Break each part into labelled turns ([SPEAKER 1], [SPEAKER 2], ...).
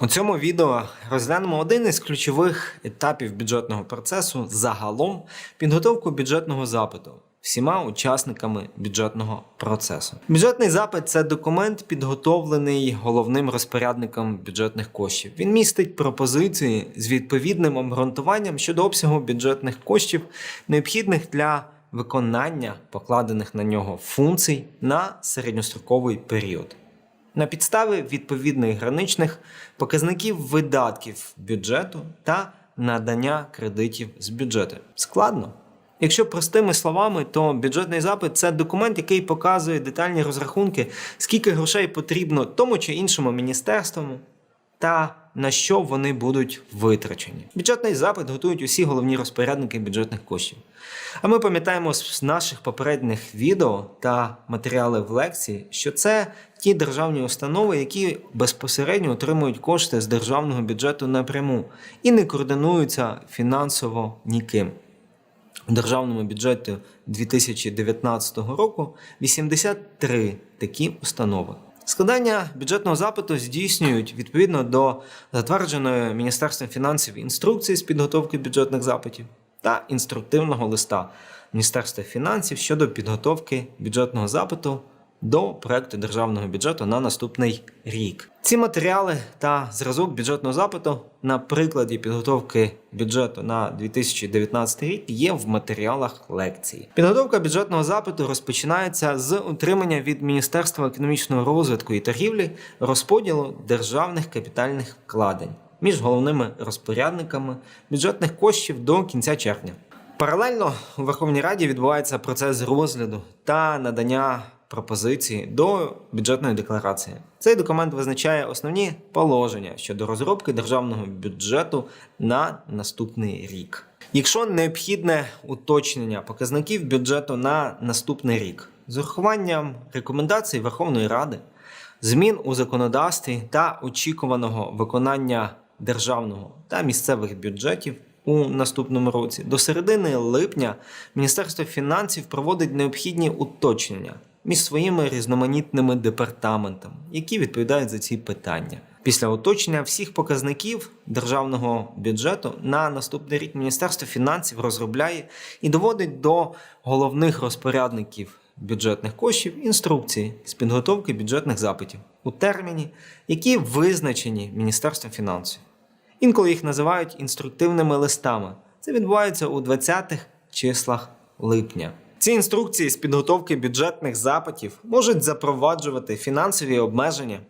[SPEAKER 1] У цьому відео розглянемо один із ключових етапів бюджетного процесу загалом підготовку бюджетного запиту всіма учасниками бюджетного процесу. Бюджетний запит це документ, підготовлений головним розпорядником бюджетних коштів. Він містить пропозиції з відповідним обґрунтуванням щодо обсягу бюджетних коштів, необхідних для виконання покладених на нього функцій на середньостроковий період на підставі відповідних граничних показників видатків бюджету та надання кредитів з бюджету. Складно. Якщо простими словами, то бюджетний запит це документ, який показує детальні розрахунки, скільки грошей потрібно тому чи іншому міністерству та на що вони будуть витрачені. Бюджетний запит готують усі головні розпорядники бюджетних коштів. А ми пам'ятаємо з наших попередніх відео та матеріалів лекції, що це ті державні установи, які безпосередньо отримують кошти з державного бюджету напряму і не координуються фінансово ніким. У державному бюджеті 2019 року 83 такі установи. Складання бюджетного запиту здійснюють відповідно до затвердженої Міністерством фінансів інструкції з підготовки бюджетних запитів та інструктивного листа Міністерства фінансів щодо підготовки бюджетного запиту до проекту державного бюджету на наступний рік. Ці матеріали та зразок бюджетного запиту на прикладі підготовки бюджету на 2019 рік є в матеріалах лекції. Підготовка бюджетного запиту розпочинається з отримання від Міністерства економічного розвитку і торгівлі розподілу державних капітальних вкладень між головними розпорядниками бюджетних коштів до кінця червня. Паралельно у Верховній Раді відбувається процес розгляду та надання пропозиції до бюджетної декларації. Цей документ визначає основні положення щодо розробки державного бюджету на наступний рік. Якщо необхідне уточнення показників бюджету на наступний рік з урахуванням рекомендацій Верховної Ради, змін у законодавстві та очікуваного виконання державного та місцевих бюджетів у наступному році, до середини липня Міністерство фінансів проводить необхідні уточнення між своїми різноманітними департаментами, які відповідають за ці питання. Після уточнення всіх показників державного бюджету на наступний рік Міністерство фінансів розробляє і доводить до головних розпорядників бюджетних коштів інструкції з підготовки бюджетних запитів у терміні, які визначені Міністерством фінансів. Інколи їх називають інструктивними листами. Це відбувається у 20-х числах липня. Ці інструкції з підготовки бюджетних запитів можуть запроваджувати фінансові обмеження,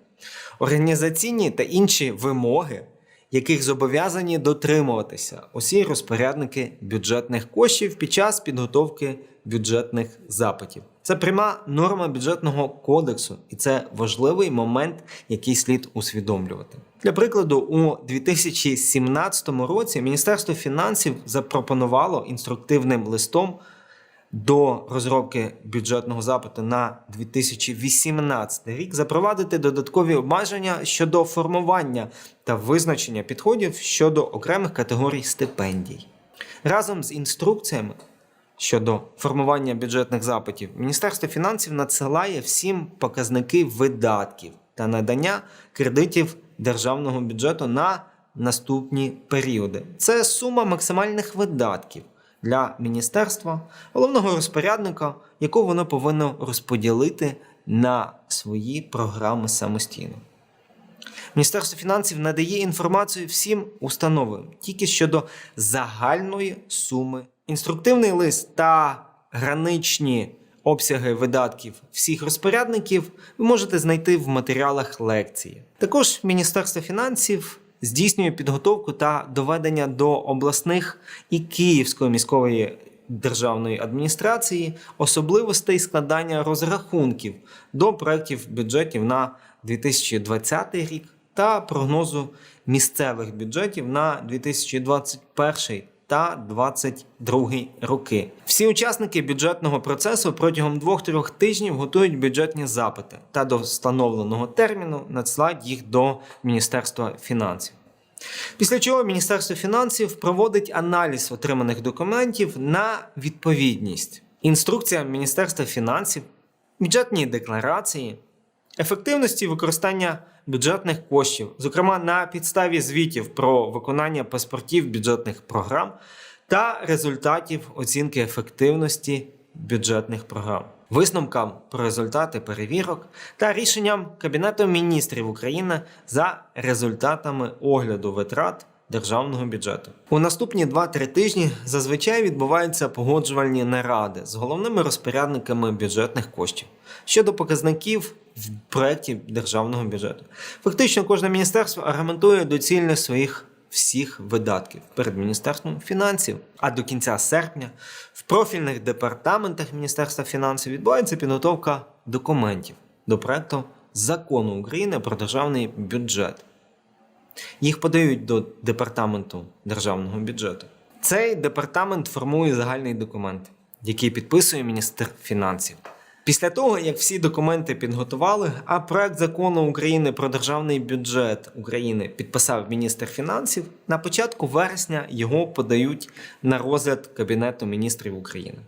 [SPEAKER 1] організаційні та інші вимоги, яких зобов'язані дотримуватися усі розпорядники бюджетних коштів під час підготовки бюджетних запитів. Це пряма норма бюджетного кодексу, і це важливий момент, який слід усвідомлювати. Для прикладу, у 2017 році Міністерство фінансів запропонувало інструктивним листом до розробки бюджетного запиту на 2018 рік запровадити додаткові обмеження щодо формування та визначення підходів щодо окремих категорій стипендій. Разом з інструкціями щодо формування бюджетних запитів, Міністерство фінансів надсилає всім показники видатків та надання кредитів державного бюджету на наступні періоди. Це сума максимальних видатків для міністерства, головного розпорядника, яку воно повинно розподілити на свої програми самостійно. Міністерство фінансів надає інформацію всім установам тільки щодо загальної суми. Інструктивний лист та граничні обсяги видатків всіх розпорядників ви можете знайти в матеріалах лекції. Також Міністерство фінансів здійснює підготовку та доведення до обласних і Київської міської державної адміністрації особливостей складання розрахунків до проєктів бюджетів на 2020 рік та прогнозу місцевих бюджетів на 2021 та 2022 роки. Всі учасники бюджетного процесу протягом 2-3 тижнів готують бюджетні запити та до встановленого терміну надсилають їх до Міністерства фінансів. Після чого Міністерство фінансів проводить аналіз отриманих документів на відповідність. Інструкціям Міністерства фінансів, бюджетні декларації, ефективності використання бюджетних коштів, зокрема на підставі звітів про виконання паспортів бюджетних програм та результатів оцінки ефективності бюджетних програм, висновкам про результати перевірок та рішенням Кабінету міністрів України за результатами огляду витрат державного бюджету. У наступні 2-3 тижні зазвичай відбуваються погоджувальні наради з головними розпорядниками бюджетних коштів щодо показників в проєкті державного бюджету. Фактично, кожне міністерство аргументує доцільність своїх всіх видатків перед Міністерством фінансів. А до кінця серпня в профільних департаментах Міністерства фінансів відбувається підготовка документів до проекту закону України про державний бюджет. Їх подають до департаменту державного бюджету. Цей департамент формує загальний документ, який підписує міністр фінансів. Після того, як всі документи підготували, а проект закону України про державний бюджет України підписав міністр фінансів, на початку вересня його подають на розгляд Кабінету міністрів України.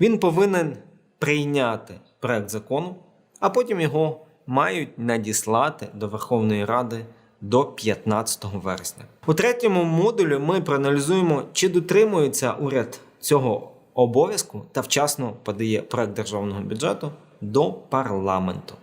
[SPEAKER 1] Він повинен прийняти проект закону, а потім його мають надіслати до Верховної Ради до 15 вересня. У третьому модулі ми проаналізуємо, чи дотримується уряд цього обов'язку та вчасно подає проект державного бюджету до парламенту.